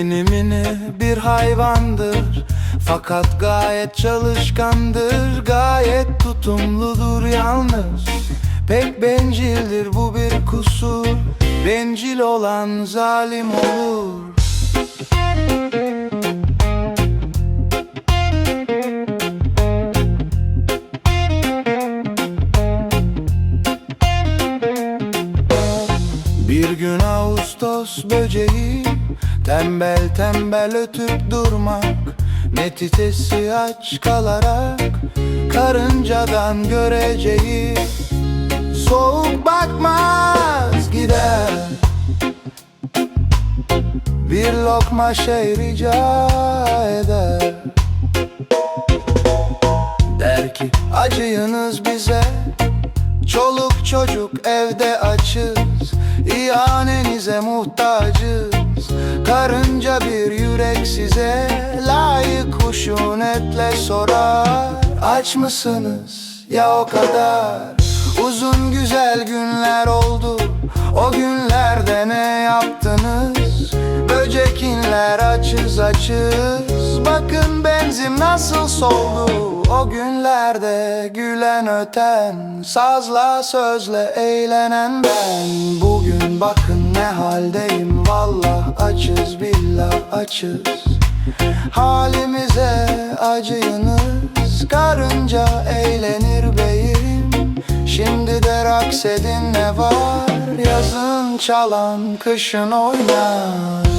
Mini mini bir hayvandır. Fakat gayet çalışkandır Gayet tutumludur yalnız. Pek bencildir bu bir kusur. Bencil olan zalim olur Bir gün Ağustos böceği Tembel tembel ötüp durmak Netitesi aç kalarak Karıncadan göreceği. Soğuk bakmaz gider. Bir lokma şey rica eder. Der ki acıyınız bize Çoluk çocuk evde açız İhanenize muhtacız. Karınca bir yürek size Layık huşunetle sorar. Aç mısınız? Ya o kadar. Uzun güzel günler oldu. O günlerde ne yaptınız? Böcekinler açız açız. Bakın benzin nasıl soldu. O günlerde gülen öten Sazla sözle eğlenen ben Bakın ne haldeyim Vallah açız billah açız. Halimize acıyınız Karınca eğlenir beyim. Şimdi de raks edin ne var Yazın çalan kışın oynar